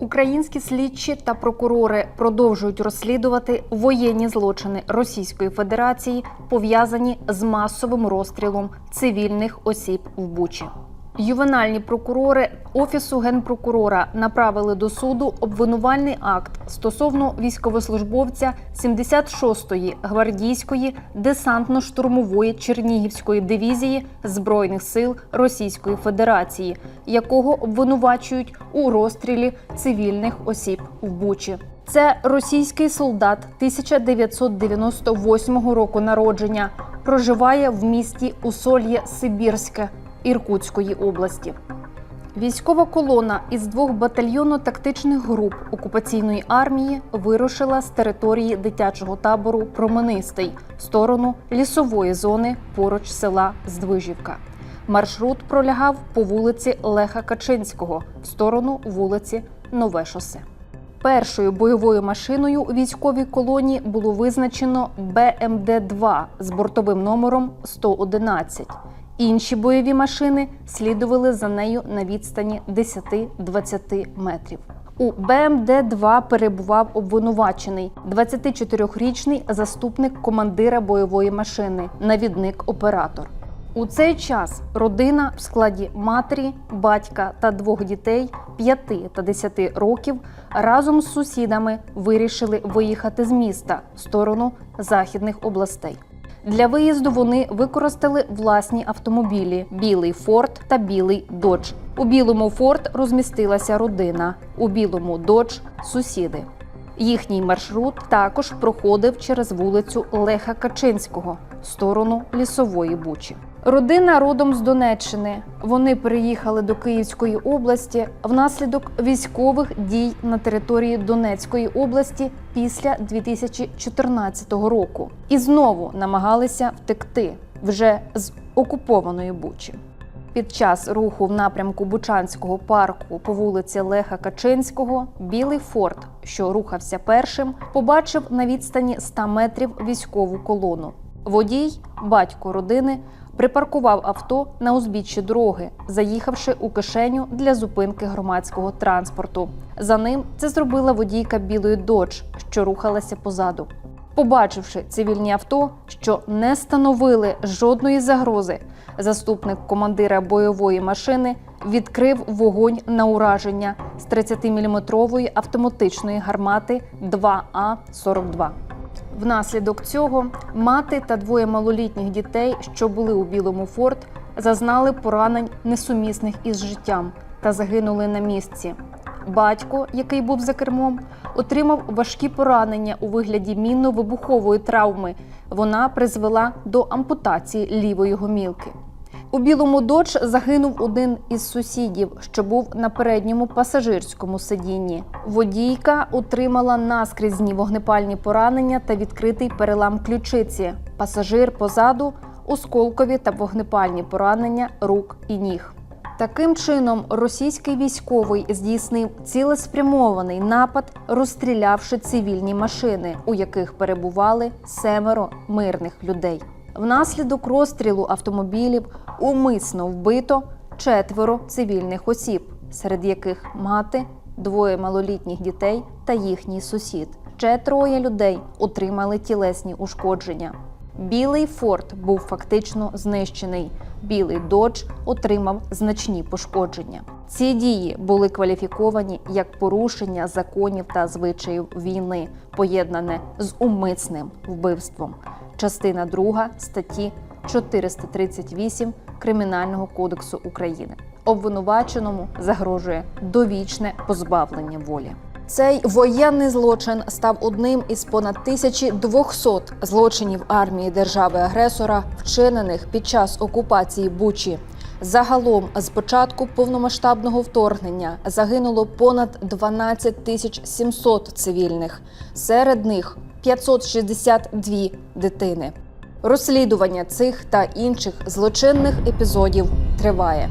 Українські слідчі та прокурори продовжують розслідувати воєнні злочини Російської Федерації, пов'язані з масовим розстрілом цивільних осіб в Бучі. Ювенальні прокурори офісу генпрокурора направили до суду обвинувальний акт стосовно військовослужбовця 76-ї гвардійської десантно-штурмової Чернігівської дивізії збройних сил Російської Федерації, якого обвинувачують у розстрілі цивільних осіб в Бучі. Це російський солдат 1998 року народження. Проживає в місті Усольє Сибірське Іркутської області. Військова колона із двох батальйонно-тактичних груп окупаційної армії вирушила з території дитячого табору Променистий в сторону лісової зони поруч села Здвижівка. Маршрут пролягав по вулиці Леха Качинського в сторону вулиці Нове шосе. Першою бойовою машиною у військовій колонії було визначено БМД-2 з бортовим номером 111. Інші бойові машини слідували за нею на відстані 10-20 метрів. У БМД-2 перебував обвинувачений 24-річний заступник командира бойової машини, навідник-оператор. У цей час родина в складі матері, батька та двох дітей 5 та 10 років разом з сусідами вирішили виїхати з міста в сторону західних областей. Для виїзду вони використали власні автомобілі: білий Форд та білий Додж. У білому Форд розмістилася родина, у білому Додж сусіди. Їхній маршрут також проходив через вулицю Леха Качинського сторону лісової бучі. Родина родом з Донеччини. Вони переїхали до Київської області внаслідок військових дій на території Донецької області після 2014 року і знову намагалися втекти вже з окупованої Бучі. Під час руху в напрямку Бучанського парку по вулиці Леха Качинського білий форт, що рухався першим, побачив на відстані 100 метрів військову колону. Водій, батько родини, припаркував авто на узбіччі дороги, заїхавши у кишеню для зупинки громадського транспорту. За ним це зробила водійка білої додж, що рухалася позаду. Побачивши цивільні авто, що не становили жодної загрози, заступник командира бойової машини відкрив вогонь на ураження з 30-мм автоматичної гармати 2А-42. Внаслідок цього мати та двоє малолітніх дітей, що були у білому форт, зазнали поранень несумісних із життям та загинули на місці. Батько, який був за кермом, отримав важкі поранення у вигляді мінно-вибухової травми. Вона призвела до ампутації лівої гомілки. У білому додж загинув один із сусідів, що був на передньому пасажирському сидінні. Водійка отримала наскрізні вогнепальні поранення та відкритий перелам ключиці. Пасажир позаду осколкові та вогнепальні поранення рук і ніг. Таким чином, російський військовий здійснив цілеспрямований напад, розстрілявши цивільні машини, у яких перебували семеро мирних людей. Внаслідок розстрілу автомобілів умисно вбито четверо цивільних осіб, серед яких мати, двоє малолітніх дітей та їхній сусід. Ще троє людей отримали тілесні ушкодження. Білий форт був фактично знищений. Білий додж отримав значні пошкодження. Ці дії були кваліфіковані як порушення законів та звичаїв війни, поєднане з умисним вбивством. Частина 2 статті 438 Кримінального кодексу України. Обвинуваченому загрожує довічне позбавлення волі. Цей воєнний злочин став одним із понад 1200 злочинів армії держави-агресора, вчинених під час окупації Бучі. Загалом, з початку повномасштабного вторгнення загинуло понад 12 тисяч 700 цивільних, серед них 562 дитини. Розслідування цих та інших злочинних епізодів триває.